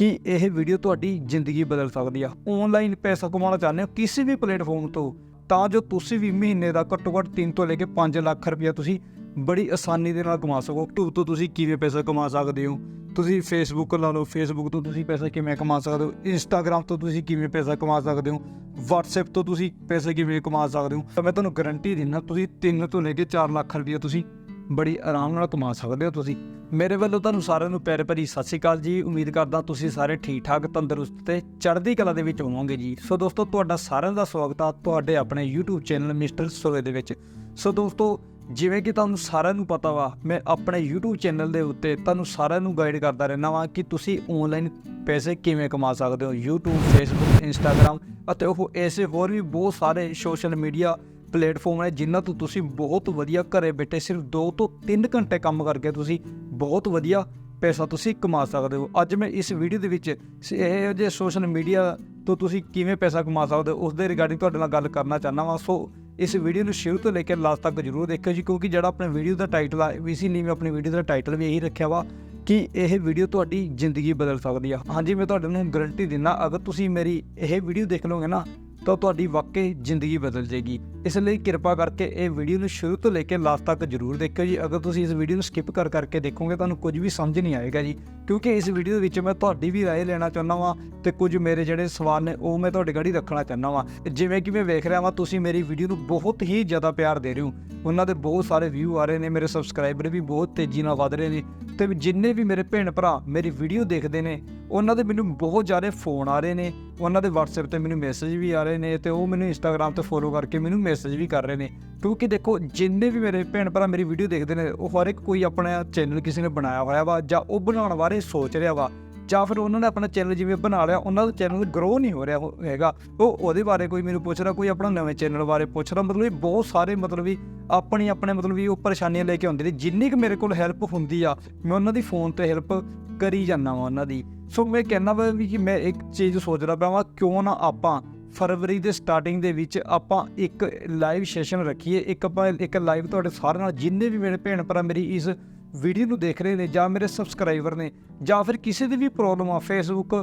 ਕਿ ਇਹ ਵੀਡੀਓ ਤੁਹਾਡੀ ਜ਼ਿੰਦਗੀ ਬਦਲ ਸਕਦੀ ਆ। ਆਨਲਾਈਨ ਪੈਸਾ ਕਮਾਉਣਾ ਚਾਹੁੰਦੇ ਹੋ ਕਿਸੇ ਵੀ ਪਲੇਟਫਾਰਮ ਤੋਂ, ਤਾਂ ਜੋ ਤੁਸੀਂ ਵੀ ਮਹੀਨੇ ਦਾ ਘੱਟੋ ਘੱਟ 3 ਤੋਂ ਲੈ ਕੇ 5 ਲੱਖ ਰੁਪਇਆ ਤੁਸੀਂ ਬੜੀ ਆਸਾਨੀ ਦੇ ਨਾਲ ਕਮਾ ਸਕੋ। YouTube ਤੋਂ ਤੁਸੀਂ ਕਿਵੇਂ ਪੈਸਾ ਕਮਾ ਸਕਦੇ ਹੋ? ਤੁਸੀਂ ਫੇਸਬੁੱਕ ਲਾ ਲਓ ਫੇਸਬੁੱਕ ਤੋਂ ਤੁਸੀਂ ਪੈਸਾ ਕਿਵੇਂ ਕਮਾ ਸਕਦੇ ਹੋ? Instagram ਤੋਂ ਤੁਸੀਂ ਕਿਵੇਂ ਪੈਸਾ ਕਮਾ ਸਕਦੇ ਹੋ? WhatsApp ਤੋਂ ਤੁਸੀਂ ਪੈਸੇ ਕਿਵੇਂ ਕਮਾ ਸਕਦੇ ਹੋ? ਤਾਂ ਮੈਂ ਤੁਹਾਨੂੰ ਗਾਰੰਟੀ ਦਿੰਦਾ, ਤੁਸੀਂ 3 ਤੋਂ ਲੈ ਕੇ 4 ਲੱਖ ਰੁਪਇਆ ਤੁਸੀਂ ਬੜੀ ਆਰਾਮ ਨਾਲ ਕਮਾ ਸਕਦੇ ਹੋ ਤੁਸੀਂ। ਮੇਰੇ ਵੱਲੋਂ ਤੁਹਾਨੂੰ ਸਾਰਿਆਂ ਨੂੰ ਪਿਆਰ ਭਰੀ ਸਤਿ ਸ਼੍ਰੀ ਅਕਾਲ ਜੀ। ਉਮੀਦ ਕਰਦਾ ਤੁਸੀਂ ਸਾਰੇ ਠੀਕ ਠਾਕ ਤੰਦਰੁਸਤ ਤੇ ਚੜ੍ਹਦੀ ਕਲਾ ਦੇ ਵਿੱਚ ਹੋਵੋਗੇ ਜੀ। ਸੋ ਦੋਸਤੋ, ਤੁਹਾਡਾ ਸਾਰਿਆਂ ਦਾ ਸਵਾਗਤ ਆ ਤੁਹਾਡੇ ਆਪਣੇ YouTube ਚੈਨਲ ਮਿਸਟਰ ਸੋਏ ਦੇ ਵਿੱਚ। ਸੋ ਦੋਸਤੋ, ਜਿਵੇਂ ਕਿ ਤੁਹਾਨੂੰ ਸਾਰਿਆਂ ਨੂੰ ਪਤਾ ਵਾ, ਮੈਂ ਆਪਣੇ YouTube ਚੈਨਲ ਦੇ ਉੱਤੇ ਤੁਹਾਨੂੰ ਸਾਰਿਆਂ ਨੂੰ ਗਾਈਡ ਕਰਦਾ ਰਹਿਣਾ ਵਾਂ ਕਿ ਤੁਸੀਂ ਆਨਲਾਈਨ ਪੈਸੇ ਕਿਵੇਂ ਕਮਾ ਸਕਦੇ ਹੋ। YouTube, Facebook, Instagram ਅਤੇ ਉਹ ਐਸੇ ਹੋਰ ਵੀ ਬਹੁਤ ਸਾਰੇ ਸੋਸ਼ਲ ਮੀਡੀਆ ਪਲੇਟਫਾਰਮ ਨੇ ਜਿਨ੍ਹਾਂ ਤੋਂ ਤੁਸੀਂ ਬਹੁਤ ਵਧੀਆ ਘਰੇ ਬੈਠੇ ਸਿਰਫ 2 ਤੋਂ 3 ਘੰਟੇ ਕੰਮ ਕਰਕੇ ਤੁਸੀਂ ਬਹੁਤ ਵਧੀਆ ਪੈਸਾ ਤੁਸੀਂ ਕਮਾ ਸਕਦੇ ਹੋ। ਅੱਜ ਮੈਂ ਇਸ ਵੀਡੀਓ ਦੇ ਵਿੱਚ ਸ- ਇਹੋ ਜਿਹੇ ਸੋਸ਼ਲ ਮੀਡੀਆ ਤੋਂ ਤੁਸੀਂ ਕਿਵੇਂ ਪੈਸਾ ਕਮਾ ਸਕਦੇ ਹੋ ਉਸ ਦੇ ਰਿਗਾਰਡਿੰਗ ਤੁਹਾਡੇ ਨਾਲ ਗੱਲ ਕਰਨਾ ਚਾਹੁੰਦਾ ਵਾਂ। ਸੋ ਇਸ ਵੀਡੀਓ ਨੂੰ ਸ਼ੁਰੂ ਤੋਂ ਲੈ ਕੇ ਲਾਸਟ ਤੱਕ ਜਰੂਰ ਦੇਖਿਓ ਜੀ, ਕਿਉਂਕਿ ਜਿਹੜਾ ਆਪਣੇ ਵੀਡੀਓ ਦਾ ਟਾਈਟਲ ਆ ਇਸੇ ਲਈ ਮੈਂ ਆਪਣੀ ਵੀਡੀਓ ਦਾ ਟਾਈਟਲ ਵੀ ਇਹੀ ਰੱਖਿਆ ਵਾ ਕਿ ਇਹ ਵੀਡੀਓ ਤੁਹਾਡੀ ਜ਼ਿੰਦਗੀ ਬਦਲ ਸਕਦੀ ਆ। ਹਾਂਜੀ, ਮੈਂ ਤੁਹਾਡੇ ਨੂੰ ਗਾਰੰਟੀ ਦਿੰਦਾ, ਅਗਰ ਤੁਸੀਂ ਮੇਰੀ ਇਹ ਵੀਡੀਓ ਦੇਖ ਲਓਗੇ ਨਾ ਤਾਂ ਤੁਹਾਡੀ ਵਾਕਈ ਜ਼ਿੰਦਗੀ ਬਦਲ ਜਾਏਗੀ ਇਸ ਲਈ ਕਿਰਪਾ ਕਰਕੇ ਇਹ ਵੀਡੀਓ ਨੂੰ ਸ਼ੁਰੂ ਤੋਂ ਲੈ ਕੇ ਲਾਸਟ ਤੱਕ ਜਰੂਰ ਦੇਖਿਓ ਜੀ ਅਗਰ ਤੁਸੀਂ ਇਸ ਵੀਡੀਓ ਨੂੰ ਸਕਿਪ ਕਰ ਕਰਕੇ ਦੇਖੋਗੇ ਤੁਹਾਨੂੰ ਕੁਝ ਵੀ ਸਮਝ ਨਹੀਂ ਆਏਗਾ ਜੀ ਕਿਉਂਕਿ ਇਸ ਵੀਡੀਓ ਦੇ ਵਿੱਚ ਮੈਂ ਤੁਹਾਡੀ ਵੀ رائے ਲੈਣਾ ਚਾਹੁੰਦਾ ਵਾਂ ਤੇ ਕੁਝ ਮੇਰੇ ਜਿਹੜੇ ਸਵਾਲ ਨੇ ਉਹ ਮੈਂ ਤੁਹਾਡੇ ਗਾੜੀ ਰੱਖਣਾ ਚਾਹੁੰਦਾ ਵਾਂ ਜਿਵੇਂ ਕਿ ਮੈਂ ਵੇਖ ਰਿਹਾ ਵਾਂ ਤੁਸੀਂ ਮੇਰੀ ਵੀਡੀਓ ਨੂੰ ਬਹੁਤ ਹੀ ਜ਼ਿਆਦਾ ਪਿਆਰ ਦੇ ਰਹੇ ਹੋ ਉਹਨਾਂ ਦੇ ਬਹੁਤ ਸਾਰੇ ਵਿਊ ਆ ਰਹੇ ਨੇ ਮੇਰੇ ਸਬਸਕ੍ਰਾਈਬਰ ਵੀ ਬਹੁਤ ਤੇਜ਼ੀ ਨਾਲ ਵਧ ਰਹੇ ਨੇ ਤੇ ਜਿੰਨੇ ਵੀ ਮੇਰੇ ਭੈਣ ਭਰਾ ਮੇਰੀ ਵੀਡੀਓ ਦੇਖਦੇ ਨੇ ਉਹਨਾਂ ਦੇ ਮੈਨੂੰ ਬਹੁਤ ਜ਼ਿਆਦਾ ਫੋਨ ਆ ਰਹੇ ਨੇ, ਉਹਨਾਂ ਦੇ WhatsApp ਤੇ ਮੈਨੂੰ ਮੈਸੇਜ ਵੀ ਆ ਰਹੇ ਨੇ ਤੇ ਉਹ ਮੈਨੂੰ Instagram ਤੇ ਫੋਲੋ ਕਰਕੇ ਮੈਨੂੰ ਮੈਸੇਜ ਵੀ ਕਰ ਰਹੇ ਨੇ। ਕਿਉਂਕਿ ਦੇਖੋ, ਜਿੰਨੇ ਵੀ ਮੇਰੇ ਭੈਣ ਭਰਾ ਮੇਰੀ ਵੀਡੀਓ ਦੇਖਦੇ ਨੇ, ਉਹ ਹਰ ਇੱਕ ਕੋਈ ਆਪਣਾ ਚੈਨਲ ਕਿਸੇ ਨੇ ਬਣਾਇਆ ਹੋਇਆ ਵਾ ਜਾਂ ਉਹ ਬਣਾਉਣ ਬਾਰੇ ਸੋਚ ਰਿਹਾ ਵਾ ਜਾਂ ਫਿਰ ਉਹਨਾਂ ਨੇ ਆਪਣਾ ਚੈਨਲ ਜਿਵੇਂ ਬਣਾ ਲਿਆ, ਉਹਨਾਂ ਦਾ ਚੈਨਲ ਗਰੋ ਨਹੀਂ ਹੋ ਰਿਹਾ ਹੈਗਾ। ਉਹ ਉਹਦੇ ਬਾਰੇ ਕੋਈ ਮੈਨੂੰ ਪੁੱਛ ਰਿਹਾ, ਕੋਈ ਆਪਣਾ ਨਵੇਂ ਚੈਨਲ ਬਾਰੇ ਪੁੱਛ ਰਿਹਾ, ਮਤਲਬ ਇਹ ਬਹੁਤ ਸਾਰੇ ਮਤਲਬ ਵੀ ਆਪਣੀ ਆਪਣੇ ਮਤਲਬ ਵੀ ਉਹ ਪਰੇਸ਼ਾਨੀਆਂ ਲੈ ਕੇ ਆਉਂਦੇ ਨੇ, ਜਿੰਨੀ ਕੁ ਮੇਰੇ ਕੋਲ ਹੈਲਪ ਹੁੰਦੀ ਆ, ਮੈਂ ਉਹਨਾਂ ਦੀ ਫੋਨ ਤੇ ਹੈਲਪ ਕਰੀ ਜਾਂਦਾ ਵਾਂ ਉਹਨਾਂ ਦੀ। ਸੋ ਮੈਂ ਕਹਿੰਦਾ ਵਾ ਵੀ ਕਿ ਮੈਂ ਇੱਕ ਚੀਜ਼ ਸੋਚਦਾ ਪਿਆ ਵਾਂ, ਕਿਉਂ ਨਾ ਆਪਾਂ ਫਰਵਰੀ ਦੇ ਸਟਾਰਟਿੰਗ ਦੇ ਵਿੱਚ ਆਪਾਂ ਇੱਕ ਲਾਈਵ ਸੈਸ਼ਨ ਰੱਖੀਏ, ਇੱਕ ਆਪਾਂ ਇੱਕ ਲਾਈਵ ਤੁਹਾਡੇ ਸਾਰਿਆਂ ਨਾਲ, ਜਿੰਨੇ ਵੀ ਮੇਰੇ ਭੈਣ ਭਰਾ ਮੇਰੀ ਇਸ ਵੀਡੀਓ ਨੂੰ ਦੇਖ ਰਹੇ ਨੇ ਜਾਂ ਮੇਰੇ ਸਬਸਕ੍ਰਾਈਬਰ ਨੇ ਜਾਂ ਫਿਰ ਕਿਸੇ ਦੀ ਵੀ ਪ੍ਰੋਬਲਮ ਆ ਫੇਸਬੁੱਕ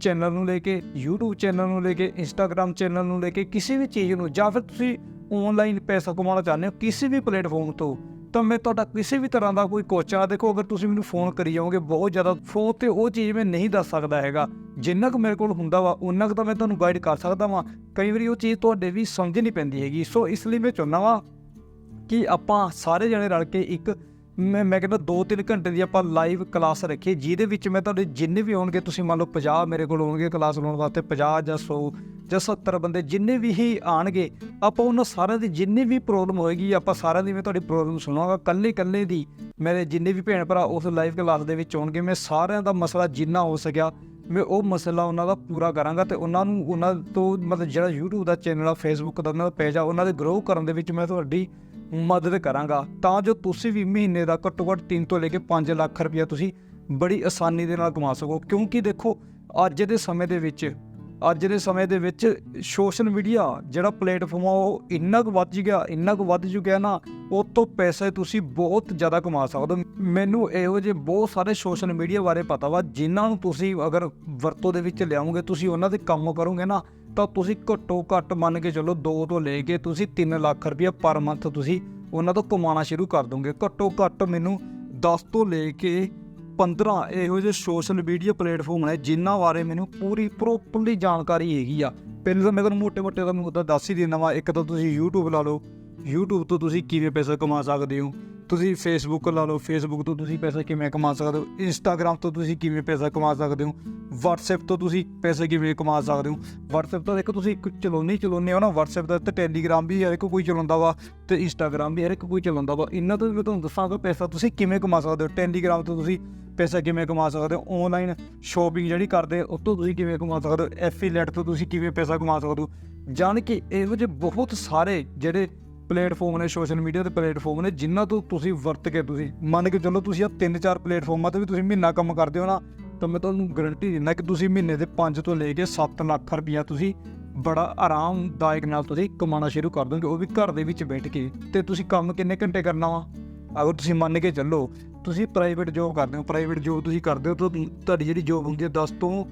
ਚੈਨਲ ਨੂੰ ਲੈ ਕੇ, YouTube ਚੈਨਲ ਨੂੰ ਲੈ ਕੇ, Instagram ਚੈਨਲ ਨੂੰ ਲੈ ਕੇ ਕਿਸੇ ਵੀ ਚੀਜ਼ ਨੂੰ ਜਾਂ ਫਿਰ ਤੁਸੀਂ ਆਨਲਾਈਨ ਪੈਸਾ ਕਮਾਉਣਾ ਚਾਹੁੰਦੇ ਹੋ ਕਿਸੇ ਵੀ ਪਲੇਟਫਾਰਮ ਤੋਂ, ਤਾਂ ਮੈਂ ਤੁਹਾਡਾ ਕਿਸੇ ਵੀ ਤਰ੍ਹਾਂ ਦਾ ਕੋਈ ਕੋਚਾ ਦੇਖੋ ਅਗਰ ਤੁਸੀਂ ਮੈਨੂੰ ਫੋਨ ਕਰੀ ਜਾਓਗੇ ਬਹੁਤ ਜ਼ਿਆਦਾ ਫੋਨ ਤੇ ਉਹ ਚੀਜ਼ ਮੈਂ ਨਹੀਂ ਦੱਸ ਸਕਦਾ ਹੈਗਾ, ਜਿੰਨਾ ਕੁ ਮੇਰੇ ਕੋਲ ਹੁੰਦਾ ਵਾ, ਉਨਾ ਕੁ ਤਾਂ ਮੈਂ ਤੁਹਾਨੂੰ ਗਾਈਡ ਕਰ ਸਕਦਾ ਵਾਂ, ਕਈ ਵਾਰੀ ਉਹ ਚੀਜ਼ ਤੁਹਾਡੇ ਵੀ ਸਮਝ ਨਹੀਂ ਪੈਂਦੀ ਹੈਗੀ, ਸੋ ਇਸ ਲਈ ਮੈਂ ਚਾਹੁੰਦਾ ਵਾਂ ਕਿ ਆਪਾਂ ਸਾਰੇ ਜਣੇ ਰਲ ਕੇ ਇੱਕ ਮੈਂ ਮੈਂ ਕਹਿੰਦਾ 2-3 ਘੰਟੇ ਦੀ ਆਪਾਂ ਲਾਈਵ ਕਲਾਸ ਰੱਖੀਏ ਜਿਹਦੇ ਵਿੱਚ ਮੈਂ ਤੁਹਾਡੇ ਜਿੰਨੇ ਵੀ ਆਉਣਗੇ, ਤੁਸੀਂ ਮੰਨ ਲਓ 50 ਮੇਰੇ ਕੋਲ ਆਉਣਗੇ ਕਲਾਸ ਲਾਉਣ ਵਾਸਤੇ 50 ਜਾਂ 100 ਜਾਂ 70 ਬੰਦੇ ਜਿੰਨੇ ਵੀ ਹੀ ਆਣਗੇ ਆਪਾਂ ਉਹਨਾਂ ਸਾਰਿਆਂ ਦੀ ਜਿੰਨੀ ਵੀ ਪ੍ਰੋਬਲਮ ਹੋਏਗੀ, ਆਪਾਂ ਸਾਰਿਆਂ ਦੀ ਮੈਂ ਤੁਹਾਡੀ ਪ੍ਰੋਬਲਮ ਸੁਣਾਂਗਾ ਕੱਲੇ ਕੱਲੇ ਦੀ ਮੇਰੇ ਜਿੰਨੇ ਵੀ ਭੈਣ ਭਰਾ ਉਸ ਲਾਈਵ ਕਲਾਸ ਦੇ ਵਿੱਚ ਆਉਣਗੇ, ਮੈਂ ਸਾਰਿਆਂ ਦਾ ਮਸਲਾ ਜਿੰਨਾ ਹੋ ਸਕਿਆ, ਮੈਂ ਉਹ ਮਸਲਾ ਉਹਨਾਂ ਦਾ ਪੂਰਾ ਕਰਾਂਗਾ ਤੇ ਉਹਨਾਂ ਨੂੰ, ਉਹਨਾਂ ਤੋਂ ਮਤਲਬ ਜਿਹੜਾ YouTube ਦਾ ਚੈਨਲ ਆ, Facebook ਦਾ ਉਹਨਾਂ ਦਾ ਪੇਜ ਆ, ਉਹਨਾਂ ਦੇ ਗਰੋ ਕਰਨ ਦੇ ਵਿੱਚ ਮੈਂ ਤੁਹਾਡੀ ਮਦਦ ਕਰਾਂਗਾ। ਤਾਂ ਜੋ ਤੁਸੀਂ ਵੀ ਮਹੀਨੇ ਦਾ ਘੱਟੋ ਘੱਟ 3 ਤੋਂ ਲੈ ਕੇ 5 ਲੱਖ ਰੁਪਇਆ ਤੁਸੀਂ ਬੜੀ ਆਸਾਨੀ ਦੇ ਨਾਲ ਕਮਾ ਸਕੋ। ਕਿਉਂਕਿ ਦੇਖੋ, ਅੱਜ ਦੇ ਸਮੇਂ ਦੇ ਵਿੱਚ, ਅੱਜ ਦੇ ਸਮੇਂ ਦੇ ਵਿੱਚ ਸੋਸ਼ਲ ਮੀਡੀਆ ਜਿਹੜਾ ਪਲੇਟਫਾਰਮ ਆ, ਉਹ ਇੰਨਾ ਕੁ ਵੱਧ ਗਿਆ, ਇੰਨਾ ਕੁ ਵੱਧ ਚੁੱਕਿਆ ਨਾ, ਉਹ ਤੋਂ ਪੈਸੇ ਤੁਸੀਂ ਬਹੁਤ ਜ਼ਿਆਦਾ ਕਮਾ ਸਕਦੇ ਹੋ। ਮੈਨੂੰ ਇਹੋ ਜਿਹੇ ਬਹੁਤ ਸਾਰੇ ਸੋਸ਼ਲ ਮੀਡੀਆ ਬਾਰੇ ਪਤਾ ਵਾ, ਜਿਨ੍ਹਾਂ ਨੂੰ ਤੁਸੀਂ ਅਗਰ ਵਰਤੋਂ ਦੇ ਵਿੱਚ ਲਿਆਉਂਗੇ ਤੁਸੀਂ ਉਹਨਾਂ ਦੇ ਕੰਮ ਕਰੋਗੇ ਨਾ ਤਾਂ ਤੁਸੀਂ ਘੱਟੋ ਘੱਟ ਮੰਨ ਕੇ ਚੱਲੋ 2 ਤੋਂ ਲੈ ਕੇ ਤੁਸੀਂ 3 ਲੱਖ ਰੁਪਏ ਪਰ ਮੰਥ ਤੁਸੀਂ ਉਹਨਾਂ ਤੋਂ ਕਮਾਉਣਾ ਸ਼ੁਰੂ ਕਰ ਦੋਗੇ। ਘੱਟੋ ਘੱਟ ਮੈਨੂੰ 10 ਤੋਂ ਲੈ ਕੇ 15 ਇਹੋ ਜਿਹੇ ਸੋਸ਼ਲ ਮੀਡੀਆ ਪਲੇਟਫਾਰਮ ਨੇ ਜਿਨ੍ਹਾਂ ਬਾਰੇ ਮੈਨੂੰ ਪੂਰੀ ਪ੍ਰੋਪਰਲੀ ਜਾਣਕਾਰੀ ਹੈਗੀ ਆ। ਪਹਿਲੇ ਤਾਂ ਮੈਂ ਤੁਹਾਨੂੰ ਮੋਟੇ ਮੋਟੇ ਤਾਂ ਤੁਹਾਨੂੰ ਉਹਦਾ ਦੱਸ ਹੀ ਦੇਣਾ ਵਾ, ਇੱਕ ਤਾਂ ਤੁਸੀਂ YouTube ਲਾ ਲਓ। YouTube ਤੋਂ ਤੁਸੀਂ ਕਿਵੇਂ ਪੈਸਾ ਕਮਾ ਸਕਦੇ ਹੋ? ਤੁਸੀਂ ਫੇਸਬੁੱਕ ਲਾ ਲਓ ਫੇਸਬੁੱਕ ਤੋਂ ਤੁਸੀਂ ਪੈਸਾ ਕਿਵੇਂ ਕਮਾ ਸਕਦੇ ਹੋ? Instagram ਤੋਂ ਤੁਸੀਂ ਕਿਵੇਂ ਪੈਸਾ ਕਮਾ ਸਕਦੇ ਹੋ? WhatsApp ਤੋਂ ਤੁਸੀਂ ਪੈਸੇ ਕਿਵੇਂ ਕਮਾ ਸਕਦੇ ਹੋ? WhatsApp ਤੋਂ ਦੇਖੋ ਤੁਸੀਂ ਇੱਕ ਚਲਾਉਣੀ ਚਲਾਉਂਦੇ ਹੋ ਨਾ। WhatsApp ਦਾ ਤੇ Telegram ਵੀ ਹਰ ਇੱਕ ਕੋਈ ਚਲਾਉਂਦਾ ਵਾ ਤੇ Instagram ਵੀ ਹਰ ਇੱਕ ਕੋਈ ਚਲਾਉਂਦਾ ਵਾ। ਇਹਨਾਂ ਤੋਂ ਵੀ ਮੈਂ ਤੁਹਾਨੂੰ ਦੱਸਾਂਗਾ ਪੈਸਾ ਤੁਸੀਂ ਕਿਵੇਂ ਕਮਾ ਸਕਦੇ ਹੋ? Telegram ਤੋਂ ਤੁਸੀਂ ਪੈਸਾ ਕਿਵੇਂ ਕਮਾ ਸਕਦੇ ਹੋ? ਆਨਲਾਈਨ ਸ਼ੋਪਿੰਗ ਜਿਹੜੀ ਕਰਦੇ ਉਹ ਤੋਂ ਤੁਸੀਂ ਕਿਵੇਂ ਕਮਾ ਸਕਦੇ ਹੋ? ਐਫੀਲੇਟ ਤੋਂ ਤੁਸੀਂ ਕਿਵੇਂ ਪੈਸਾ ਕਮਾ ਸਕਦੇ ਹੋ? ਜਾਣ ਕਿ ਇਹੋ ਜਿਹੇ ਬਹੁਤ ਸਾਰੇ ਜਿਹੜੇ ਪਲੇਟਫਾਰਮ ਨੇ, ਸੋਸ਼ਲ ਮੀਡੀਆ ਦੇ ਪਲੇਟਫਾਰਮ ਨੇ ਜਿਨ੍ਹਾਂ ਤੋਂ ਤੁਸੀਂ ਵਰਤ ਕੇ ਤੁਸੀਂ ਮੰਨ ਕੇ ਚੱਲੋ ਤੁਸੀਂ ਆ ਤਿੰਨ ਚਾਰ ਪਲੇਟਫਾਰਮਾਂ ਤੇ ਵੀ ਤੁਸੀਂ ਮਹੀਨਾ ਕੰਮ ਕਰਦੇ ਹੋ ਨਾ, ਤਾਂ ਮੈਂ ਤੁਹਾਨੂੰ ਗਾਰੰਟੀ ਦਿੰਦਾ ਕਿ ਤੁਸੀਂ ਮਹੀਨੇ ਦੇ 5 ਤੋਂ ਲੈ ਕੇ 7 ਲੱਖ ਰੁਪਇਆ ਤੁਸੀਂ ਬੜਾ ਆਰਾਮਦਾਇਕ ਨਾਲ ਤੁਸੀਂ ਕਮਾਉਣਾ ਸ਼ੁਰੂ ਕਰ ਦੋਗੇ, ਉਹ ਵੀ ਘਰ ਦੇ ਵਿੱਚ ਬੈਠ ਕੇ। ਤੇ ਤੁਸੀਂ ਕੰਮ ਕਿੰਨੇ ਘੰਟੇ ਕਰਨਾ ਵਾ? ਅਗਰ ਤੁਸੀਂ ਮੰਨ ਕੇ ਚੱਲੋ ਤੁਸੀਂ ਪ੍ਰਾਈਵੇਟ ਜੋਬ ਕਰਦੇ ਹੋ ਪ੍ਰਾਈਵੇਟ ਜੋਬ ਤੁਸੀਂ ਕਰਦੇ ਹੋ, ਤਾਂ ਤੁਹਾਡੀ ਜਿਹੜੀ ਜੋਬ ਹੁੰਦੀ ਹੈ 10 ਤੋਂ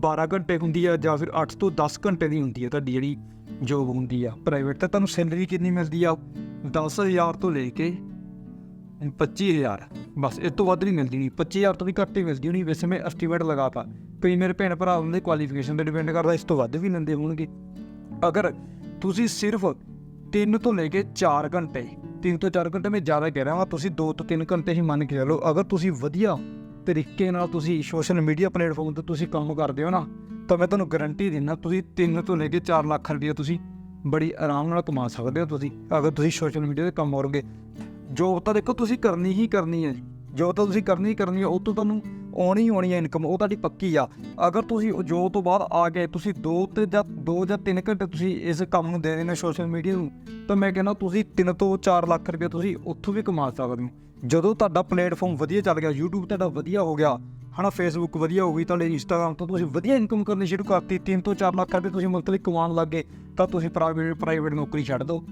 12 ਘੰਟੇ ਹੁੰਦੀ ਹੈ ਜਾਂ ਫਿਰ 8 ਤੋਂ 10 ਘੰਟੇ ਦੀ ਹੁੰਦੀ ਹੈ ਤੁਹਾਡੀ ਜਿਹੜੀ ਜੋਬ ਹੁੰਦੀ ਆ ਪ੍ਰਾਈਵੇਟ ਤਾਂ ਤੁਹਾਨੂੰ ਸੈਲਰੀ ਕਿੰਨੀ ਮਿਲਦੀ ਆ? 10000 ਤੋਂ ਲੈ ਕੇ 25000 ਬਸ ਇਸ ਤੋਂ ਵੱਧ ਨਹੀਂ ਮਿਲਦੀ ਨਹੀਂ 25000 ਤੋਂ ਵੀ ਘੱਟ ਹੀ ਮਿਲਦੀ ਹੋਣੀ। ਵੈਸੇ ਮੈਂ ਐਸਟੀਮੇਟ ਲਗਾਤਾ ਕਈ ਮੇਰੇ ਭੈਣ ਭਰਾ ਉਹਨਾਂ ਦੀ ਕੁਆਲੀਫਿਕੇਸ਼ਨ ਤੇ ਡਿਪੈਂਡ ਕਰਦਾ, ਇਸ ਤੋਂ ਵੱਧ ਵੀ ਲੈਂਦੇ ਹੋਣਗੇ। ਅਗਰ ਤੁਸੀਂ ਸਿਰਫ 3 ਤੋਂ ਲੈ ਕੇ 4 ਘੰਟੇ 3 ਤੋਂ 4 ਘੰਟੇ ਮੈਂ ਜ਼ਿਆਦਾ ਕਹਿ ਰਿਹਾ ਹਾਂ ਤੁਸੀਂ 2 ਤੋਂ 3 ਘੰਟੇ ਹੀ ਮੰਨ ਕੇ ਚੱਲੋ। ਅਗਰ ਤੁਸੀਂ ਵਧੀਆ ਤਰੀਕੇ ਨਾਲ ਤੁਸੀਂ ਸੋਸ਼ਲ ਮੀਡੀਆ ਪਲੇਟਫਾਰਮ ਤੇ ਤੁਸੀਂ ਕੰਮ ਕਰਦੇ ਹੋ ਨਾ ਤਾਂ ਮੈਂ ਤੁਹਾਨੂੰ ਗਾਰੰਟੀ ਦਿੰਦਾ, ਤੁਸੀਂ 3 ਤੋਂ ਲੈ ਕੇ 4 ਲੱਖ ਰੁਪਏ ਤੁਸੀਂ ਬੜੀ ਆਰਾਮ ਨਾਲ ਕਮਾ ਸਕਦੇ ਹੋ ਤੁਸੀਂ, ਅਗਰ ਤੁਸੀਂ ਸੋਸ਼ਲ ਮੀਡੀਆ ਤੇ ਕੰਮ ਕਰੋਗੇ। ਜੋਬ ਤਾਂ ਦੇਖੋ ਤੁਸੀਂ ਕਰਨੀ ਹੀ ਕਰਨੀ ਹੈ ਜੋ। ਤਾਂ ਤੁਸੀਂ ਕਰਨੀ ਹੀ ਕਰਨੀ ਹੈ, ਉਹ ਤੋਂ ਤੁਹਾਨੂੰ ਆਉਣੀ ਆਉਣੀ ਹੈ ਇਨਕਮ ਉਹ ਤੁਹਾਡੀ ਪੱਕੀ ਆ। ਅਗਰ ਤੁਸੀਂ ਉਹ ਜੋਬ ਤੋਂ ਬਾਅਦ ਆ ਗਏ, ਤੁਸੀਂ 2 ਤੇ ਜਾਂ 2 ਜਾਂ 3 ਘੰਟੇ ਤੁਸੀਂ ਇਸ ਕੰਮ ਨੂੰ ਦੇ ਦੇਣੇ ਸੋਸ਼ਲ ਮੀਡੀਆ ਨੂੰ, ਤਾਂ ਮੈਂ ਕਹਿੰਦਾ ਤੁਸੀਂ 3 ਤੋਂ 4 ਲੱਖ ਰੁਪਏ ਤੁਸੀਂ ਉੱਥੋਂ ਵੀ ਕਮਾ ਸਕਦੇ ਹੋ। ਜਦੋਂ ਤੁਹਾਡਾ ਪਲੇਟਫਾਰਮ ਵਧੀਆ ਚੱਲ ਗਿਆ, YouTube ਤੁਹਾਡਾ ਵਧੀਆ ਹੋ ਗਿਆ ਹਨਾ ਫੇਸਬੁੱਕ ਵਧੀਆ ਹੋ ਗਈ, ਤੁਹਾਡੇ Instagram ਤੋਂ ਤੁਸੀਂ ਵਧੀਆ ਇਨਕਮ ਕਰਨੀ ਸ਼ੁਰੂ ਕਰਤੀ 3 ਤੋਂ 4 ਲੱਖ ਰੁਪਏ ਤੁਸੀਂ ਮੰਥਲੀ ਕਮਾਉਣ ਲੱਗ ਗਏ, ਤਾਂ ਤੁਸੀਂ ਪ੍ਰਾਈਵੇਟ ਪ੍ਰਾਈਵੇਟ ਨੌਕਰੀ ਛੱਡ ਦਿਓ।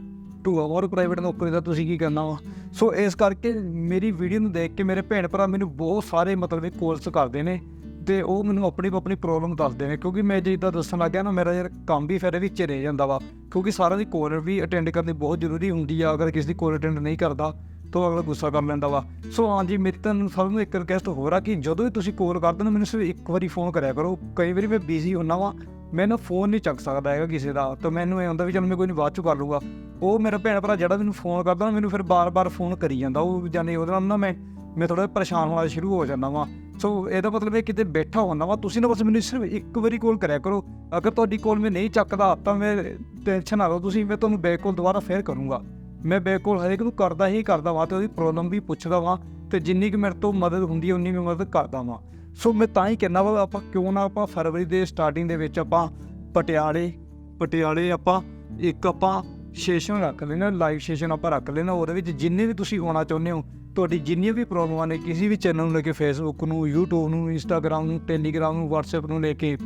ਟੂ ਹੋਰ ਪ੍ਰਾਈਵੇਟ ਨੌਕਰੀ ਦਾ ਤੁਸੀਂ ਕੀ ਕਰਨਾ ਵਾ? ਸੋ ਇਸ ਕਰਕੇ ਮੇਰੀ ਵੀਡੀਓ ਨੂੰ ਦੇਖ ਕੇ ਮੇਰੇ ਭੈਣ ਭਰਾ ਮੈਨੂੰ ਬਹੁਤ ਸਾਰੇ ਮਤਲਬ ਇਹ ਕੋਲਸ ਕਰਦੇ ਨੇ, ਤੇ ਉਹ ਮੈਨੂੰ ਆਪਣੀ ਆਪਣੀ ਪ੍ਰੋਬਲਮ ਦੱਸਦੇ ਨੇ, ਕਿਉਂਕਿ ਮੈਂ ਜਿੱਦਾਂ ਇਦਾਂ ਦੱਸਣ ਲੱਗਿਆ ਨਾ, ਮੇਰਾ ਯਾਰ ਕੰਮ ਵੀ ਫਿਰ ਵਿੱਚ ਰਹਿ ਜਾਂਦਾ ਵਾ, ਕਿਉਂਕਿ ਸਾਰਿਆਂ ਦੀ ਕੋਲ ਵੀ ਅਟੈਂਡ ਕਰਨੀ ਬਹੁਤ ਜ਼ਰੂਰੀ ਹੁੰਦੀ ਆ, ਅਗਰ ਕਿਸੇ ਦੀ ਕੋਲ ਅਟੈਂਡ ਨਹੀਂ ਕਰਦਾ ਤਾਂ ਅਗਲਾ ਗੁੱਸਾ ਕਰ ਲੈਂਦਾ ਵਾ। ਸੋ ਹਾਂਜੀ ਮਿੱਤਰ ਨੂੰ ਸਭ ਨੂੰ ਇੱਕ ਰਿਕਵੈਸਟ ਹੋਰ ਆ ਕਿ ਜਦੋਂ ਵੀ ਤੁਸੀਂ ਕਾਲ ਕਰਦੇ ਹੋ ਮੈਨੂੰ ਸਿਰਫ ਇੱਕ ਵਾਰੀ ਫੋਨ ਕਰਿਆ ਕਰੋ। ਕਈ ਵਾਰੀ ਮੈਂ ਬਿਜ਼ੀ ਹੁੰਦਾ ਵਾਂ, ਮੈਂ ਨਾ ਫੋਨ ਨਹੀਂ ਚੱਕ ਸਕਦਾ ਹੈਗਾ ਕਿਸੇ ਦਾ। ਤਾਂ ਮੈਨੂੰ ਇਹ ਹੁੰਦਾ ਵੀ ਚਲ ਮੈਂ ਕੋਈ ਨਹੀਂ ਬਾਅਦ ਚ ਕਰ ਲੂੰਗਾ ਉਹ ਮੇਰਾ ਭੈਣ ਭਰਾ ਜਿਹੜਾ ਮੈਨੂੰ ਫੋਨ ਕਰਦਾ ਨਾ, ਮੈਨੂੰ ਫਿਰ ਬਾਰ-ਬਾਰ ਫੋਨ ਕਰੀ ਜਾਂਦਾ। ਉਹ ਜਾਨੇ ਉਹਦੇ ਨਾਲ ਨਾ ਮੈਂ ਮੈਂ ਥੋੜਾ ਪਰੇਸ਼ਾਨ ਹੋਣਾ ਸ਼ੁਰੂ ਹੋ ਜਾਂਦਾ ਵਾਂ। ਸੋ ਇਹਦਾ ਮਤਲਬ ਇਹ ਕਿਤੇ ਬੈਠਾ ਹੁੰਦਾ ਵਾ। ਤੁਸੀਂ ਨਾ ਬਸ ਮੈਨੂੰ ਸਿਰਫ ਇੱਕ ਵਾਰੀ ਕਾਲ ਕਰਿਆ ਕਰੋ। ਅਗਰ ਤੁਹਾਡੀ ਕਾਲ ਮੈਂ ਨਹੀਂ ਚੱਕਦਾ, ਤਾਂ ਮੈਂ ਟੈਨਸ਼ਨ ਨਾ ਲਓ। ਤੁਸੀਂ, ਮੈਂ ਤੁਹਾਨੂੰ ਬੈਕ ਕਾਲ ਦੁਬਾਰਾ ਫੇਰ ਕਰੂੰਗਾ। ਮੈਂ ਬਿਲਕੁਲ ਹਰੇਕ ਨੂੰ ਕਰਦਾ ਹੀ ਕਰਦਾ ਵਾਂ ਤੇ ਉਹਦੀ ਪ੍ਰੋਬਲਮ ਵੀ ਪੁੱਛਦਾ ਵਾਂ ਤੇ ਜਿੰਨੀ ਕਿ ਮੇਰੇ ਤੋਂ ਮਦਦ ਹੁੰਦੀ ਹੈ, ਉਨੀ ਮੈਂ ਮਦਦ ਕਰਦਾ ਵਾਂ। ਸੋ ਮੈਂ ਤਾਂ ਹੀ ਕਹਿੰਦਾ ਵਾ, ਆਪਾਂ ਕਿਉਂ ਨਾ ਆਪਾਂ ਫਰਵਰੀ ਦੇ ਸਟਾਰਟਿੰਗ ਦੇ ਵਿੱਚ ਆਪਾਂ ਪਟਿਆਲੇ ਪਟਿਆਲੇ ਆਪਾਂ ਇੱਕ ਆਪਾਂ ਸੈਸ਼ਨ ਰੱਖ ਲੈਣਾ ਲਾਈਵ ਸੈਸ਼ਨ ਆਪਾਂ ਰੱਖ ਲੈਣਾ ਉਹਦੇ ਵਿੱਚ ਜਿੰਨੇ ਵੀ ਤੁਸੀਂ ਹੋਣਾ ਚਾਹੁੰਦੇ ਹੋ, ਤੁਹਾਡੀ ਜਿੰਨੀਆਂ ਵੀ ਪ੍ਰੋਬਲਮਾਂ ਨੇ, ਕਿਸੇ ਵੀ ਚੈਨਲ ਨੂੰ ਲੈ ਕੇ ਫੇਸਬੁੱਕ ਨੂੰ, YouTube ਨੂੰ, Instagram ਨੂੰ, Telegram ਨੂੰ, WhatsApp ਨੂੰ ਲੈ ਕੇ,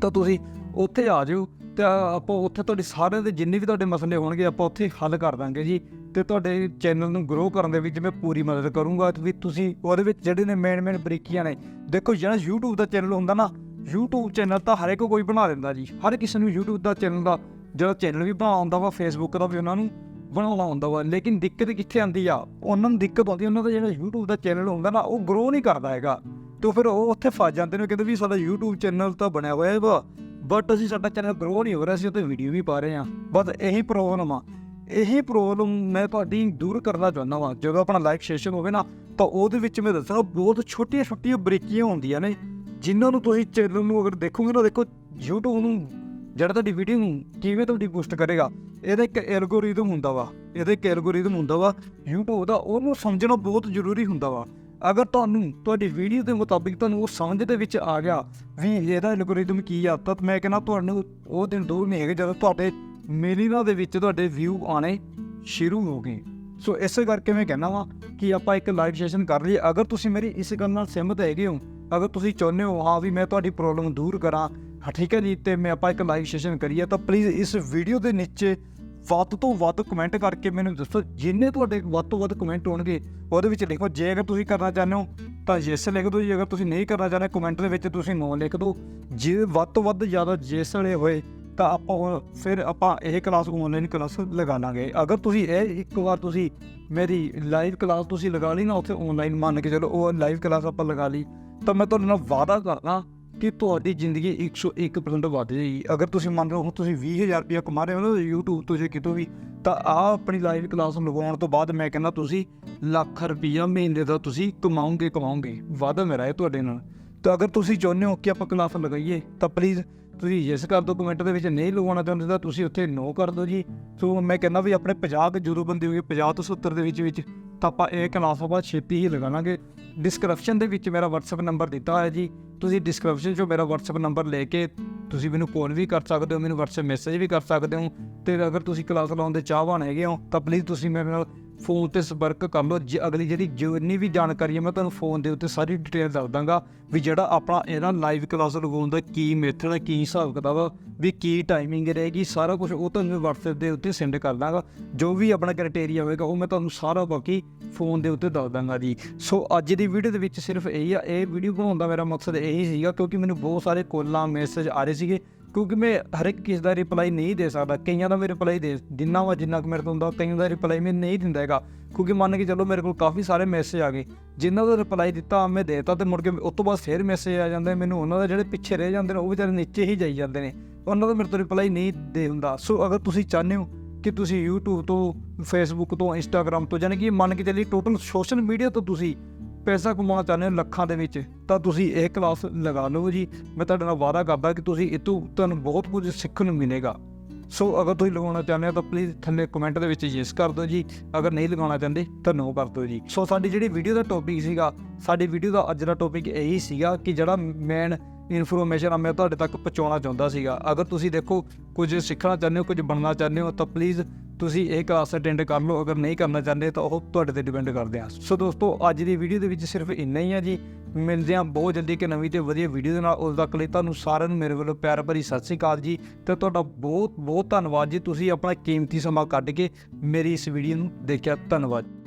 ਤਾਂ ਤੁਸੀਂ ਉੱਥੇ ਆ ਜਾਓ ਤਾਂ ਆਪਾਂ ਉੱਥੇ ਤੁਹਾਡੇ ਸਾਰਿਆਂ ਦੇ ਜਿੰਨੇ ਵੀ ਤੁਹਾਡੇ ਮਸਲੇ ਹੋਣਗੇ, ਆਪਾਂ ਉੱਥੇ ਹੱਲ ਕਰ ਦਾਂਗੇ ਜੀ। ਤੇ ਤੁਹਾਡੇ ਚੈਨਲ ਨੂੰ ਗਰੋ ਕਰਨ ਦੇ ਵਿੱਚ ਮੈਂ ਪੂਰੀ ਮਦਦ ਕਰੂੰਗਾ। ਵੀ ਤੁਸੀਂ ਉਹਦੇ ਵਿੱਚ ਜਿਹੜੇ ਨੇ ਮੇਨ ਮੇਨ ਬਰੀਕੀਆਂ ਨੇ, ਦੇਖੋ ਜਿਹੜਾ YouTube ਦਾ ਚੈਨਲ ਹੁੰਦਾ ਨਾ, YouTube ਚੈਨਲ ਤਾਂ ਹਰ ਇੱਕ ਕੋਈ ਬਣਾ ਦਿੰਦਾ ਜੀ। ਹਰ ਕਿਸੇ ਨੂੰ YouTube ਦਾ ਚੈਨਲ ਦਾ ਜਿਹੜਾ ਚੈਨਲ ਵੀ ਬਣਾ ਆਉਂਦਾ ਵਾ, Facebook ਦਾ ਵੀ ਉਹਨਾਂ ਨੂੰ ਬਣਾਉਣਾ ਹੁੰਦਾ ਵਾ। ਲੇਕਿਨ ਦਿੱਕਤ ਕਿੱਥੇ ਆਉਂਦੀ ਆ? ਉਹਨਾਂ ਨੂੰ ਦਿੱਕਤ ਆਉਂਦੀ ਉਹਨਾਂ ਦਾ ਜਿਹੜਾ YouTube ਦਾ ਚੈਨਲ ਹੁੰਦਾ ਨਾ, ਉਹ ਗਰੋ ਨਹੀਂ ਕਰਦਾ ਹੈਗਾ। ਤੇ ਫਿਰ ਉਹ ਉੱਥੇ ਫਸ ਜਾਂਦੇ ਨੇ, ਕਹਿੰਦੇ ਵੀ ਸਾਡਾ YouTube ਚੈਨਲ ਤਾਂ ਬਣਿਆ ਹੋਇਆ ਵਾ। ਬਟ ਅਸੀਂ ਸਾਡਾ ਚੈਨਲ ਗਰੋ ਨਹੀਂ ਹੋ ਰਿਹਾ, ਅਸੀਂ ਉੱਤੇ ਵੀਡੀਓ ਵੀ ਪਾ ਰਹੇ ਹਾਂ। ਬਸ ਇਹੀ ਪ੍ਰੋਬਲਮ ਆ। ਇਹੀ ਪ੍ਰੋਬਲਮ ਮੈਂ ਤੁਹਾਡੀ ਦੂਰ ਕਰਨਾ ਚਾਹੁੰਦਾ ਵਾਂ। ਜਦੋਂ ਆਪਣਾ ਲਾਈਕ ਸੈਸ਼ਨ ਹੋਵੇ ਨਾ, ਤਾਂ ਉਹਦੇ ਵਿੱਚ ਮੈਂ ਦੱਸਾਂਗਾ ਬਹੁਤ ਛੋਟੀਆਂ ਛੋਟੀਆਂ ਬਰੀਕੀਆਂ ਹੁੰਦੀਆਂ ਨੇ, ਜਿਨ੍ਹਾਂ ਨੂੰ ਤੁਸੀਂ ਚੈਨਲ ਨੂੰ ਅਗਰ ਦੇਖੋਗੇ ਨਾ, ਦੇਖੋ, YouTube ਨੂੰ, ਜਿਹੜਾ ਤੁਹਾਡੀ ਵੀਡੀਓ ਨੂੰ ਕਿਵੇਂ ਤੁਹਾਡੀ ਬੂਸਟ ਕਰੇਗਾ, ਇਹਦਾ ਇੱਕ ਐਲਗੋਰਿਦਮ ਹੁੰਦਾ ਵਾ। ਇਹਦਾ ਇੱਕ ਐਲਗੋਰਿਦਮ ਹੁੰਦਾ ਵਾ। YouTube ਦਾ ਉਹਨੂੰ ਸਮਝਣਾ ਬਹੁਤ ਜ਼ਰੂਰੀ ਹੁੰਦਾ ਵਾ। ਅਗਰ ਤੁਹਾਨੂੰ, ਤੁਹਾਡੀ ਵੀਡੀਓ ਦੇ ਮੁਤਾਬਿਕ ਤੁਹਾਨੂੰ ਉਹ ਸਮਝ ਦੇ ਵਿੱਚ ਆ ਗਿਆ ਵੀ ਇਹਦਾ ਐਲਗੋਰਿਦਮ ਕੀ ਆ, ਤਾਂ ਮੈਂ ਕਹਿੰਦਾ ਤੁਹਾਨੂੰ ਉਹ ਦਿਨ ਦੂਰ ਨਹੀਂ ਹੈਗੇ ਜਦੋਂ ਤੁਹਾਡੇ ਮਿਲੀਅਨਾਂ ਦੇ ਵਿੱਚ ਤੁਹਾਡੇ ਵਿਊ ਆਣੇ ਸ਼ੁਰੂ ਹੋ ਗਏ। ਸੋ ਇਸੇ ਕਰਕੇ ਮੈਂ ਕਹਿੰਦਾ ਵਾਂ ਕਿ ਆਪਾਂ ਇੱਕ ਲਾਈਵ ਸੈਸ਼ਨ ਕਰ ਲਈਏ। ਅਗਰ ਤੁਸੀਂ ਮੇਰੀ ਇਸ ਗੱਲ ਨਾਲ ਸਹਿਮਤ ਹੈਗੇ ਹੋ, ਅਗਰ ਤੁਸੀਂ ਚਾਹੁੰਦੇ ਹੋ, ਹਾਂ ਵੀ ਮੈਂ ਤੁਹਾਡੀ ਪ੍ਰੋਬਲਮ ਦੂਰ ਕਰਾਂ ਠੀਕ ਹੈ ਜੀ, ਤੇ ਮੈਂ ਆਪਾਂ ਇੱਕ ਲਾਈਵ ਸੈਸ਼ਨ ਕਰੀਏ, ਤਾਂ ਪਲੀਜ਼ ਇਸ ਵੀਡੀਓ ਦੇ ਨੀਚੇ ਵੱਧ ਤੋਂ ਵੱਧ ਕਮੈਂਟ ਕਰਕੇ ਮੈਨੂੰ ਦੱਸੋ, ਜਿੰਨੇ ਤੁਹਾਡੇ ਵੱਧ ਤੋਂ ਵੱਧ ਕਮੈਂਟ ਹੋਣਗੇ, ਉਹਦੇ ਵਿੱਚ ਲਿਖੋ, ਜੇ ਅਗਰ ਤੁਸੀਂ ਕਰਨਾ ਚਾਹੁੰਦੇ ਹੋ, ਤਾਂ ਯੈਸ ਲਿਖ ਦਿਓ, ਜੇ ਅਗਰ ਤੁਸੀਂ ਨਹੀਂ ਕਰਨਾ ਚਾਹੁੰਦੇ ਕਮੈਂਟ ਦੇ ਵਿੱਚ ਤੁਸੀਂ ਨੋ ਲਿਖ ਦਿਓ। ਜੇ ਵੱਧ ਤੋਂ ਵੱਧ ਜ਼ਿਆਦਾ ਯੈਸ ਵਾਲੇ ਹੋਏ, ਤਾਂ ਆਪਾਂ ਹੁਣ ਫਿਰ ਆਪਾਂ ਇਹ ਕਲਾਸ ਆਨਲਾਈਨ ਕਲਾਸ ਲਗਾ ਲਾਂਗੇ। ਅਗਰ ਤੁਸੀਂ ਇਹ ਇੱਕ ਵਾਰ ਤੁਸੀਂ ਮੇਰੀ ਲਾਈਵ ਕਲਾਸ ਤੁਸੀਂ ਲਗਾ ਲਈ ਨਾ, ਉੱਥੇ ਆਨਲਾਈਨ ਮੰਨ ਕੇ ਚਲੋ, ਉਹ ਲਾਈਵ ਕਲਾਸ ਆਪਾਂ ਲਗਾ ਲਈ, ਤਾਂ ਮੈਂ ਤੁਹਾਡੇ ਨਾਲ ਵਾਅਦਾ ਕਰਦਾ ਕਿ ਤੁਹਾਡੀ ਜ਼ਿੰਦਗੀ 101% ਵੱਧ ਜਾਏਗੀ। ਅਗਰ ਤੁਸੀਂ ਮੰਨ ਲਓ ਹੁਣ ਤੁਸੀਂ 20000 ਰੁਪਏ ਕਮਾ ਰਹੇ ਹੋ ਨਾ YouTube ਤੋਂ ਜੇ ਕਿਤੋਂ ਵੀ, ਤਾਂ ਆ ਆਪਣੀ ਲਾਈਵ ਕਲਾਸ ਲਗਾਉਣ ਤੋਂ ਬਾਅਦ ਮੈਂ ਕਹਿੰਦਾ ਤੁਸੀਂ ਲੱਖ ਰੁਪਈਆ ਮਹੀਨੇ ਦਾ ਤੁਸੀਂ ਕਮਾਉਂਗੇ ਕਮਾਉਂਗੇ ਵਾਅਦਾ ਮੇਰਾ ਹੈ ਤੁਹਾਡੇ ਨਾਲ। ਤਾਂ ਅਗਰ ਤੁਸੀਂ ਚਾਹੁੰਦੇ ਹੋ ਕਿ ਆਪਾਂ ਕਲਾਸ ਲਗਾਈਏ, ਤਾਂ ਪਲੀਜ਼ ਤੁਸੀਂ ਯੈਸ ਕਰ ਦਿਓ ਕਮੈਂਟ ਦੇ ਵਿੱਚ ਨਹੀਂ ਲਗਾਉਣਾ ਚਾਹੁੰਦੇ ਤਾਂ ਤੁਸੀਂ ਉੱਥੇ ਨੋ ਕਰ ਦਿਓ ਜੀ। ਸੋ ਮੈਂ ਕਹਿੰਦਾ ਵੀ ਆਪਣੇ 50 ਕੁ ਜਰੂਰ ਬੰਦੇ ਹੋਗੇ 50 ਤੋਂ 70 ਦੇ ਵਿੱਚ ਵਿੱਚ ਤਾਂ ਆਪਾਂ ਇਹ ਕਲਾਸ ਆਪਾਂ ਛੇਤੀ ਹੀ ਲਗਾਵਾਂਗੇ। ਡਿਸਕ੍ਰਿਪਸ਼ਨ ਦੇ ਵਿੱਚ ਮੇਰਾ WhatsApp ਨੰਬਰ ਦਿੱਤਾ ਹੋਇਆ ਜੀ। ਤੁਸੀਂ ਡਿਸਕ੍ਰਿਪਸ਼ਨ 'ਚੋਂ ਮੇਰਾ WhatsApp ਨੰਬਰ ਲੈ ਕੇ ਤੁਸੀਂ ਮੈਨੂੰ ਕਾਲ ਵੀ ਕਰ ਸਕਦੇ ਹੋ, ਮੈਨੂੰ WhatsApp ਮੈਸੇਜ ਵੀ ਕਰ ਸਕਦੇ ਹੋ ਤੇ ਅਗਰ ਤੁਸੀਂ ਕਲਾਸ ਲਾਉਣ ਦੇ ਚਾਹਵਾਨ ਹੈਗੇ ਹੋ ਤਾਂ ਪਲੀਜ਼ ਤੁਸੀਂ ਮੇਰੇ ਨਾਲ ਫੋਨ ਤੇ ਸੰਪਰਕ ਕਰ ਲਓ। ਜੇ ਅਗਲੀ ਜਿਹੜੀ ਜਿੰਨੀ ਵੀ ਜਾਣਕਾਰੀ ਹੈ, ਮੈਂ ਤੁਹਾਨੂੰ ਫੋਨ ਦੇ ਉੱਤੇ ਸਾਰੀ ਡਿਟੇਲ ਦੱਸ ਦਾਂਗਾ ਵੀ ਜਿਹੜਾ ਆਪਣਾ ਇਹਦਾ ਲਾਈਵ ਕਲਾਸ ਲਗਾਉਣ ਦਾ ਕੀ ਮੈਥਡ ਹੈ, ਕੀ ਹਿਸਾਬ ਕਿਤਾਬ ਆ, ਵੀ ਕੀ ਟਾਈਮਿੰਗ ਰਹੇਗੀ, ਸਾਰਾ ਕੁਝ ਉਹ ਤੁਹਾਨੂੰ ਮੈਂ WhatsApp ਦੇ ਉੱਤੇ ਸੈਂਡ ਕਰ ਦਾਂਗਾ। ਜੋ ਵੀ ਆਪਣਾ ਕ੍ਰਾਈਟੇਰੀਆ ਹੋਵੇਗਾ ਉਹ ਮੈਂ ਤੁਹਾਨੂੰ ਸਾਰਾ ਬਾਕੀ ਫੋਨ ਦੇ ਉੱਤੇ ਦੱਸ ਦਾਂਗਾ ਜੀ। ਸੋ ਅੱਜ ਦੀ ਵੀਡੀਓ ਦੇ ਵਿੱਚ ਸਿਰਫ ਇਹੀ ਆ। ਇਹ ਵੀਡੀਓ ਬਣਾਉਣ ਦਾ ਮੇਰਾ ਮਕਸਦ ਇਹੀ ਸੀਗਾ, ਕਿਉਂਕਿ ਮੈਨੂੰ ਬਹੁਤ ਸਾਰੇ ਕੋਲਾਂ ਮੈਸੇਜ ਆ ਰਹੇ ਸੀਗੇ। ਕਿਉਂਕਿ ਮੈਂ ਹਰ ਇੱਕ ਕਿਸ ਦਾ ਰਿਪਲਾਈ ਨਹੀਂ ਦੇ ਸਕਦਾ। ਕਈਆਂ ਦਾ ਮੈਂ ਰਿਪਲਾਈ ਦੇ, ਜਿੰਨਾ ਵਾ ਜਿੰਨਾ ਕੁ ਮੇਰੇ ਤੋਂ ਹੁੰਦਾ, ਕਈਆਂ ਦਾ ਰਿਪਲਾਈ ਮੈਂ ਨਹੀਂ ਦਿੰਦਾ ਹੈਗਾ। ਕਿਉਂਕਿ ਮੰਨ ਕੇ ਚੱਲੋ ਮੇਰੇ ਕੋਲ ਕਾਫੀ ਸਾਰੇ ਮੈਸੇਜ ਆ ਗਏ। ਜਿਨ੍ਹਾਂ ਦਾ ਰਿਪਲਾਈ ਦਿੱਤਾ, ਮੈਂ ਦੇਤਾ ਤੇ ਮੁੜ ਕੇ ਉਸ ਤੋਂ ਬਾਅਦ ਫੇਰ ਮੈਸੇਜ ਆ ਜਾਂਦੇ। ਮੈਨੂੰ ਉਹਨਾਂ ਦਾ ਜਿਹੜੇ ਪਿੱਛੇ ਰਹਿ ਜਾਂਦੇ ਨੇ, ਉਹ ਵਿਚਾਰੇ ਨੀਚੇ ਹੀ ਜਾਈ ਜਾਂਦੇ ਨੇ। ਉਹਨਾਂ ਦਾ ਮੇਰੇ ਤੋਂ ਰਿਪਲਾਈ ਨਹੀਂ ਦੇ ਹੁੰਦਾ। ਸੋ ਅਗਰ ਤੁਸੀਂ ਚਾਹੁੰਦੇ ਹੋ ਕਿ ਤੁਸੀਂ YouTube ਤੋਂ, Facebook ਤੋਂ, Instagram ਤੋਂ ਯਾਨੀ ਕਿ ਮੰਨ ਕੇ ਚੱਲੀ ਟੋਟਲ ਸੋਸ਼ਲ ਮੀਡੀਆ ਤੋਂ ਤੁਸੀਂ ਪੈਸਾ ਕਮਾਉਣਾ ਚਾਹੁੰਦੇ ਹੋ ਲੱਖਾਂ ਦੇ ਵਿੱਚ, ਤਾਂ ਤੁਸੀਂ ਇਹ ਕਲਾਸ ਲਗਾ ਲਓ ਜੀ। ਮੈਂ ਤੁਹਾਡੇ ਨਾਲ ਵਾਅਦਾ ਕਰਦਾ ਕਿ ਤੁਸੀਂ ਇਹ ਤੁਹਾਨੂੰ ਬਹੁਤ ਕੁਝ ਸਿੱਖਣ ਨੂੰ ਮਿਲੇਗਾ। ਸੋ ਅਗਰ ਤੁਸੀਂ ਲਗਾਉਣਾ ਚਾਹੁੰਦੇ ਹੋ ਤਾਂ ਪਲੀਜ਼ ਥੱਲੇ ਕਮੈਂਟ ਦੇ ਵਿੱਚ ਯੈਸ ਕਰ ਦਿਓ ਜੀ। ਅਗਰ ਨਹੀਂ ਲਗਾਉਣਾ ਚਾਹੁੰਦੇ ਤਾਂ ਨੋ ਕਰ ਦਿਓ ਜੀ। ਸੋ ਸਾਡੀ ਜਿਹੜੀ ਵੀਡੀਓ ਦਾ ਟੌਪਿਕ ਸੀਗਾ, ਸਾਡੀ ਵੀਡੀਓ ਦਾ ਅੱਜ ਦਾ ਟੌਪਿਕ ਇਹੀ ਸੀਗਾ ਕਿ ਜਿਹੜਾ ਮੇਨ ਇਨਫੋਰਮੇਸ਼ਨ ਆ ਮੈਂ ਤੁਹਾਡੇ ਤੱਕ ਪਹੁੰਚਾਉਣਾ ਚਾਹੁੰਦਾ ਸੀਗਾ। ਅਗਰ ਤੁਸੀਂ ਦੇਖੋ ਕੁਝ ਸਿੱਖਣਾ ਚਾਹੁੰਦੇ ਹੋ, ਕੁਝ ਬਣਨਾ ਚਾਹੁੰਦੇ ਹੋ ਤਾਂ ਪਲੀਜ਼ ਤੁਸੀਂ ਇਹ ਕਲਾਸ ਅਟੈਂਡ ਕਰ ਲਓ, ਅਗਰ ਨਹੀਂ ਕਰਨਾ ਚਾਹੁੰਦੇ ਤਾਂ ਉਹ ਤੁਹਾਡੇ ਤੇ ਡਿਪੈਂਡ ਕਰਦੇ ਆ। ਸੋ ਦੋਸਤੋ, ਅੱਜ ਦੀ ਵੀਡੀਓ ਦੇ ਵਿੱਚ ਸਿਰਫ ਇੰਨਾ ਹੀ ਆ ਜੀ। ਮਿਲਦੇ ਆ ਬਹੁਤ ਜਲਦੀ ਕਿ ਨਵੀਂ ਤੇ ਵਧੀਆ ਵੀਡੀਓ ਦੇ ਨਾਲ। ਉਸ ਤੱਕ ਲਈ ਤੁਹਾਨੂੰ ਸਾਰਿਆਂ ਨੂੰ ਮੇਰੇ ਵੱਲੋਂ ਪਿਆਰ ਭਰੀ ਸਤਿ ਸ੍ਰੀ ਅਕਾਲ ਜੀ। ਤੇ ਤੁਹਾਡਾ ਬਹੁਤ ਬਹੁਤ ਧੰਨਵਾਦ ਜੀ। ਤੁਸੀਂ ਆਪਣਾ ਕੀਮਤੀ ਸਮਾਂ ਕੱਢ ਕੇ ਮੇਰੀ ਇਸ ਵੀਡੀਓ ਨੂੰ ਦੇਖਿਆ। ਧੰਨਵਾਦ।